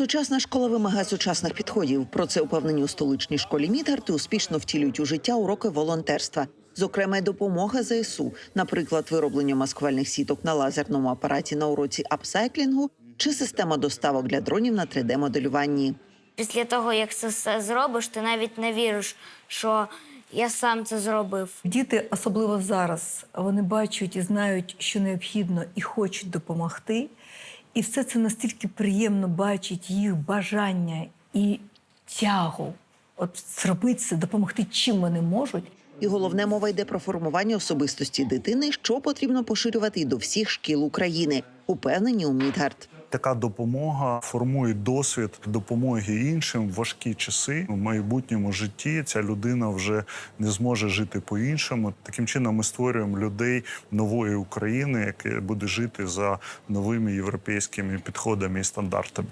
Сучасна школа вимагає сучасних підходів. Про це упевнені у столичній школі Мідгард і успішно втілюють у життя уроки волонтерства. Зокрема, й допомога ЗСУ, наприклад, вироблення маскувальних сіток на лазерному апараті на уроці апсайклінгу чи система доставок для дронів на 3D-моделюванні. Після того, як це все зробиш, ти навіть не віриш, що я сам це зробив. Діти, особливо зараз, вони бачать і знають, що необхідно, і хочуть допомогти. І все це настільки приємно бачить їх бажання і тягу. От зробити це, допомогти, чим вони можуть. І головне мова йде про формування особистості дитини, що потрібно поширювати і до всіх шкіл України. Упевнені у Мідгард. Така допомога формує досвід допомоги іншим в важкі часи. В майбутньому житті ця людина вже не зможе жити по-іншому. Таким чином ми створюємо людей нової України, яке буде жити за новими європейськими підходами і стандартами.